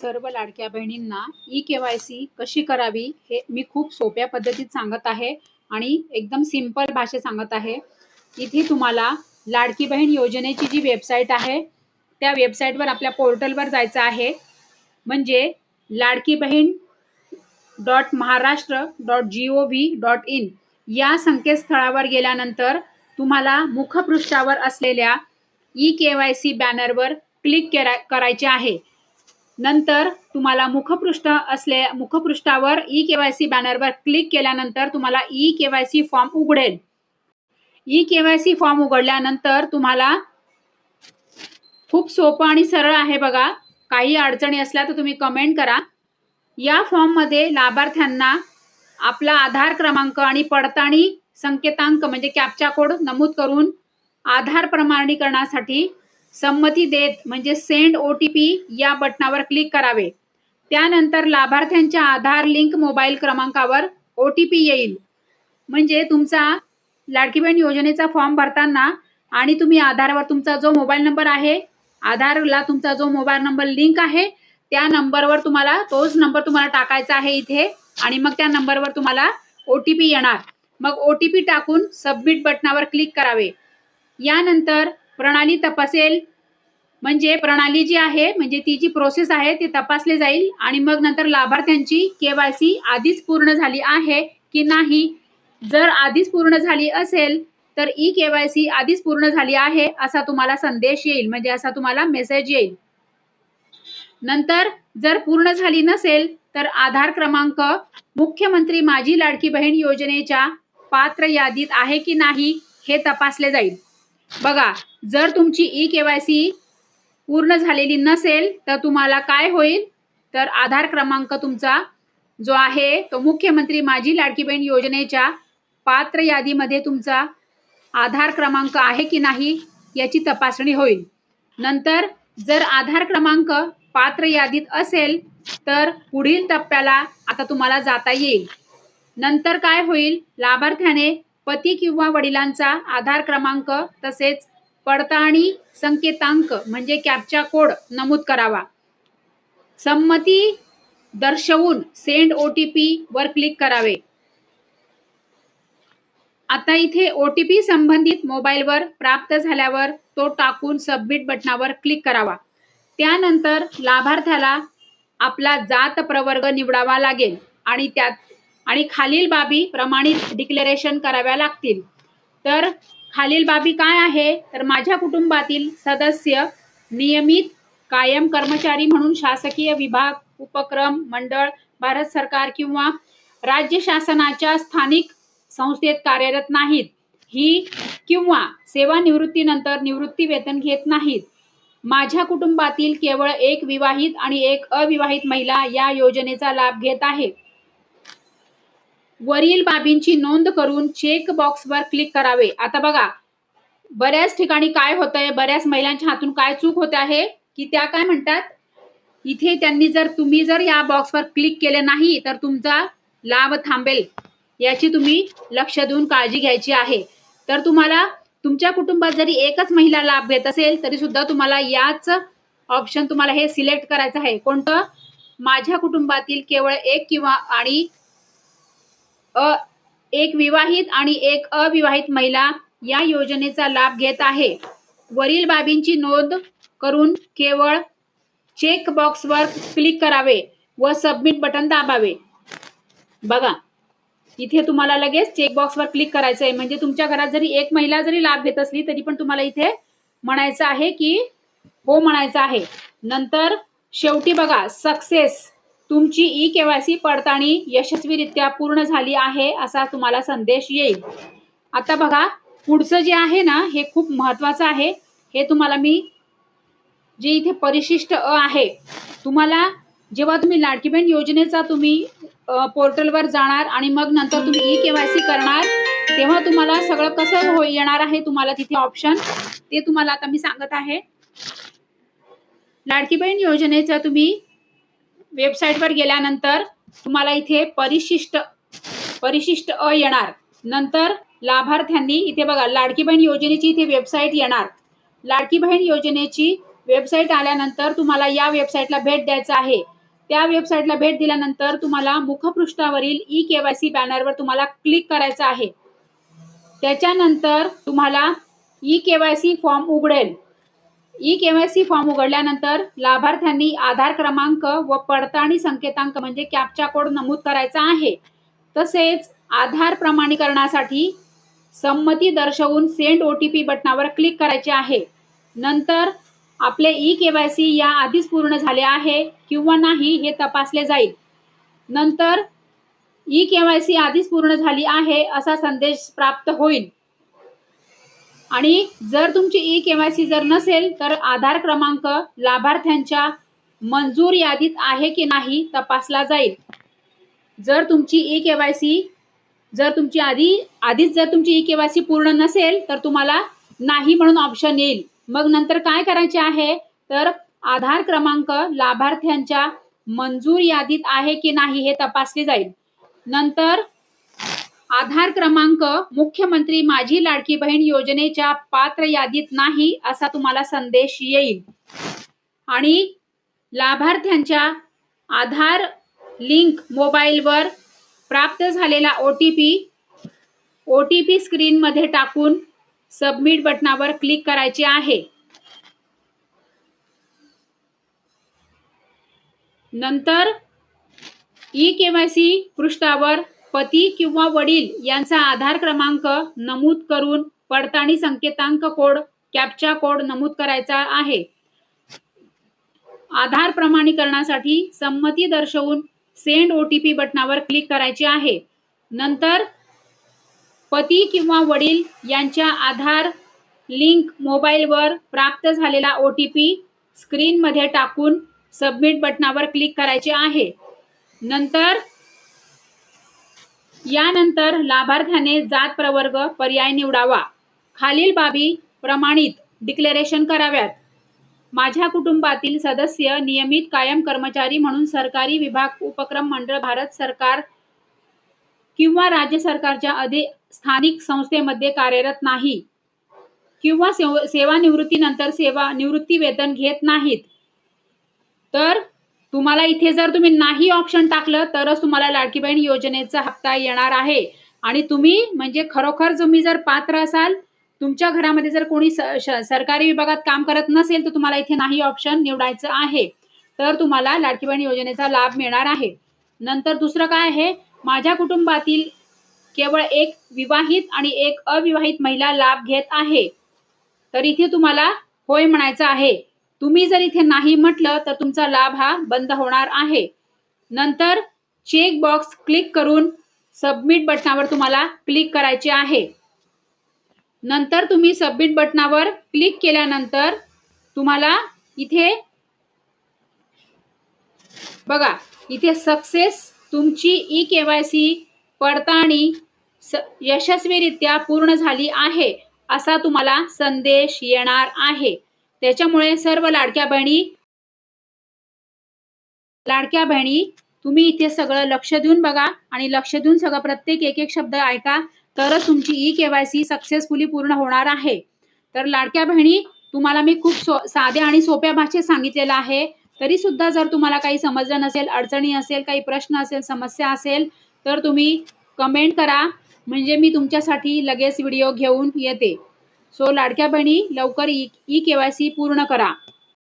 सर्व लाडक्या बहिणींना ई के वाय सी कशी करावी हे मी खूप सोप्या पद्धतीत सांगत आहे आणि एकदम सिंपल भाषेत सांगत आहे. इथे तुम्हाला लाडकी बहीण योजनेची जी वेबसाईट आहे त्या वेबसाईटवर आपल्या पोर्टलवर जायचं आहे. म्हणजे Ladki Bahin dot Maharashtra dot G O V dot in या संकेतस्थळावर गेल्यानंतर तुम्हाला मुखपृष्ठावर असलेल्या ई के वाय सी बॅनरवर क्लिक करा करायचे आहे. नंतर तुम्हाला मुखपृष्ठ असले मुखपृष्ठावर ई केवायसी बॅनरवर क्लिक केल्यानंतर तुम्हाला ई केवायसी फॉर्म उघडेल. ई केवायसी फॉर्म उघडल्यानंतर तुम्हाला खूप सोपं आणि सरळ आहे बघा. काही अडचणी असल्या तर तुम्ही कमेंट करा. या फॉर्ममध्ये लाभार्थ्यांना आपला आधार क्रमांक आणि पडताळणी संकेतांक म्हणजे कॅप्चा कोड नमूद करून आधार प्रमाणीकरणासाठी संमती देत म्हणजे सेंड ओ टी पी या बटनावर क्लिक करावे. त्यानंतर लाभार्थ्यांच्या आधार लिंक मोबाईल क्रमांकावर ओ टी पी येईल. म्हणजे तुमचा लाडकी बहीण योजनेचा फॉर्म भरताना आणि तुम्ही आधारवर तुमचा जो मोबाईल नंबर आहे आधारला तुमचा जो मोबाईल नंबर लिंक आहे त्या नंबरवर तुम्हाला तोच नंबर तुम्हाला टाकायचा आहे इथे आणि मग त्या नंबरवर तुम्हाला ओ टी पी येणार. मग ओ टी पी टाकून सबमिट बटनावर क्लिक करावे. यानंतर प्रणाली तपासेल. म्हणजे प्रणाली जी आहे म्हणजे ती जी प्रोसेस आहे ती तपासली जाईल. आणि मग नंतर लाभार्थ्यांची केवायसी आधीच पूर्ण झाली आहे की नाही? जर आधीच पूर्ण झाली असेल तर ई केवायसी आधीच पूर्ण झाली आहे असा तुम्हाला संदेश येईल. म्हणजे असा तुम्हाला मेसेज येईल. नंतर जर पूर्ण झाली नसेल तर आधार क्रमांक मुख्यमंत्री माझी लाडकी बहीण योजनेच्या पात्र यादीत आहे की नाही हे तपासले जाईल. बघा जर तुमची ई केवायसी पूर्ण झालेली नसेल तर तुम्हाला काय होईल? तर आधार क्रमांक तुमचा जो आहे तो मुख्यमंत्री माझी लाडकी बहीण योजनेच्या पात्र यादीमध्ये तुमचा आधार क्रमांक आहे की नाही याची तपासणी होईल. नंतर जर आधार क्रमांक पात्र यादीत असेल तर पुढील टप्प्याला आता तुम्हाला जाता येईल. नंतर काय होईल? लाभार्थ्याने पती किंवा वडिलांचा आधार क्रमांक तसेच पडताळणी संकेतांक म्हणजे कॅपचा कोड नमूद करावा. संमती दर्शवून सेंड ओ टी पी वर क्लिक करावे. आता इथे ओ टी पी संबंधित मोबाईलवर प्राप्त झाल्यावर तो टाकून सबमिट बटनावर क्लिक करावा. त्यानंतर लाभार्थ्याला आपला जात प्रवर्ग निवडावा लागेल आणि त्यात आणि खालील बाबी प्रमाणित डिक्लेरेशन कराव्या लागतील. तर खालील बाबी काय आहे? तर माझ्या कुटुंबातील सदस्य नियमित कायम कर्मचारी म्हणून शासकीय विभाग उपक्रम मंडळ भारत सरकार किंवा राज्य शासनाच्या स्थानिक संस्थेत कार्यरत नाहीत. ही किंवा सेवानिवृत्तीनंतर निवृत्ती वेतन घेत नाहीत. माझ्या कुटुंबातील केवळ एक विवाहित आणि एक अविवाहित महिला या योजनेचा लाभ घेत आहे. वरील बाबींची नोंद करून चेक बॉक्सवर क्लिक करावे. आता बघा बऱ्याच ठिकाणी काय होतंय बऱ्याच महिलांच्या हातून काय चूक होते आहे? की त्या काय म्हणतात? इथे त्यांनी जर तुम्ही जर या बॉक्सवर क्लिक केले नाही तर तुमचा लाभ थांबेल. याची तुम्ही लक्ष देऊन काळजी घ्यायची आहे. तर तुम्हाला तुमच्या कुटुंबात जरी एकच महिला लाभ घेत असेल तरी सुद्धा तुम्हाला याच ऑप्शन तुम्हाला हे सिलेक्ट करायचं आहे. कोणतं? माझ्या कुटुंबातील केवळ एक किंवा आणि अ एक विवाहित आणि एक अविवाहित महिला या योजनेचा लाभ घेत आहे. वरील बाबींची नोंद करून केवळ चेक बॉक्सवर क्लिक करावे व सबमिट बटन दाबावे. बघा इथे तुम्हाला लगेच चेक बॉक्सवर क्लिक करायचं आहे म्हणजे तुमच्या घरात जरी एक महिला जरी लाभ घेत असली तरी पण तुम्हाला इथे म्हणायचं आहे की हो म्हणायचं आहे. नंतर शेवटी बघा सक्सेस. तुमची ई केवायसी पडताळणी यशस्वीरित्या पूर्ण झाली आहे असा तुम्हाला संदेश येईल. आता बघा पुढचं जे आहे ना हे खूप महत्वाचं आहे. हे तुम्हाला मी जे इथे परिशिष्ट अ आहे तुम्हाला जेव्हा तुम्ही लाडकीबेन योजनेचा तुम्ही पोर्टलवर जाणार आणि मग नंतर तुम्ही ई केवायसी करणार तेव्हा तुम्हाला सगळं कसं हो येणार आहे तुम्हाला तिथे ऑप्शन ते तुम्हाला आता मी सांगत आहे. लाडकी बहीण योजनेचा तुम्ही वेबसाईटवर गेल्यानंतर तुम्हाला इथे परिशिष्ट परिशिष्ट अ येणार. नंतर लाभार्थ्यांनी इथे बघा लाडकी बहीण योजनेची इथे वेबसाईट येणार. लाडकी बहीण योजनेची वेबसाईट आल्यानंतर तुम्हाला या वेबसाईटला भेट द्यायचं आहे. त्या वेबसाईटला भेट दिल्यानंतर तुम्हाला मुखपृष्ठावरील ई के वाय सी बॅनरवर तुम्हाला क्लिक करायचं आहे. त्याच्यानंतर तुम्हाला E K Y C form उघडेल. E K Y C form उघडल्यानंतर लाभार्थ्यांनी आधार क्रमांक व पडताळणी संकेतांक म्हणजे कॅपचा कोड नमूद करायचा आहे. तसेच आधार प्रमाणीकरणासाठी संमती दर्शवून सेंड ओ टी पी बटनावर क्लिक करायचे आहे. नंतर आपले ई के वाय सी या आधीच पूर्ण झाले आहे किंवा नाही हे तपासले जाईल. नंतर ई के वाय सी आधीच पूर्ण झाली आहे असा संदेश प्राप्त होईल. आणि जर तुमची ई के वाय सी जर नसेल तर आधार क्रमांक लाभार्थ्यांच्या मंजूर यादीत आहे की नाही तपासला जाईल. जर तुमची ई के वाय सी जर तुमची आधी आधीच जर तुमची ई के वाय सी पूर्ण नसेल तर तुम्हाला नाही म्हणून ऑप्शन येईल. मग नंतर काय करायचे आहे? तर आधार क्रमांक लाभार्थ्यांच्या मंजूर यादीत आहे की नाही हे तपासले जाईल. नंतर आधार क्रमांक मुख्यमंत्री माझी लाडकी बहीण योजनेच्या पात्र यादीत नाही असा तुम्हाला संदेश येईल. आणि लाभार्थ्यांच्या आधार लिंक मोबाईलवर प्राप्त झालेला O T P O T P स्क्रीनमध्ये टाकून सबमिट बटनावर क्लिक करायचे आहे. नंतर ई केवायसी सी पृष्ठावर पती किंवा वडील यांचा आधार क्रमांक नमूद करून पडताळणी संकेतांक कोड कॅप्चा कोड नमूद करायचा आहे. आधार प्रमाणीकरणासाठी संमती दर्शवून सेंड ओ टी पी बटनावर क्लिक करायचे आहे. नंतर पती किंवा वडील यांच्या आधार लिंक मोबाईलवर प्राप्त झालेला ओ टी पी स्क्रीनमध्ये टाकून सबमिट बटनावर क्लिक करायचे आहे. नंतर यानंतर लाभार्थ्याने जात प्रवर्ग पर्याय निवडावा. खालील बाबी प्रमाणित डिक्लेरेशन कराव्यात. माझ्या कुटुंबातील सदस्य नियमित कायम कर्मचारी म्हणून सरकारी विभाग उपक्रम मंडळ भारत सरकार किंवा राज्य सरकारच्या अधि स्थानिक संस्थेमध्ये कार्यरत नाही किंवा सेवानिवृत्तीनंतर सेवा निवृत्ती वेतन घेत नाहीत. तर तुम्हाला इथे जर तुम्ही नाही ऑप्शन टाकलं तरच तुम्हाला लाडकी बहीण योजनेचा हप्ता येणार आहे. आणि तुम्ही म्हणजे खरोखर तुम्ही जर पात्र असाल तुमच्या घरामध्ये जर कोणी सरकारी विभागात काम करत नसेल तर तुम्हाला इथे नाही ऑप्शन निवडायचं आहे. तर तुम्हाला लाडकी बहीण योजनेचा लाभ मिळणार आहे. नंतर दुसरं काय आहे? माझ्या कुटुंबातील केवळ एक विवाहित आणि एक अविवाहित महिला लाभ घेत आहे. तर इथे तुम्हाला होय म्हणायचं आहे. तुम्ही जर इथे नाही म्हटलं तर तुमचा लाभ हा बंद होणार आहे. नंतर चेक बॉक्स क्लिक करून सबमिट बटनावर तुम्हाला क्लिक करायचे आहे. नंतर तुम्ही सबमिट बटनावर क्लिक केल्यानंतर तुम्हाला इथे बघा इथे सक्सेस तुमची ई के वाय सी पडताळणी यशस्वीरित्या पूर्ण झाली आहे असा तुम्हाला संदेश येणार आहे. त्याच्यामुळे सर्व लाडक्या बहिणी लाडक्या बहिणी तुम्ही इथे सगळं लक्ष देऊन बघा आणि लक्ष देऊन सगळं प्रत्येक एक एक शब्द ऐका तरच तुमची ई केवायसी सक्सेसफुली पूर्ण होणार आहे. तर लाडक्या बहिणी तुम्हाला मी खूप सो साध्या आणि सोप्या भाषेत सांगितलेलं आहे. तरी सुद्धा जर तुम्हाला काही समजलं नसेल अडचणी असेल काही प्रश्न असेल समस्या असेल तर तुम्ही कमेंट करा. म्हणजे मी तुमच्यासाठी लगेच व्हिडिओ घेऊन येते. सो लाडक्या बहिणी लवकर E E K Y C पूर्ण करा.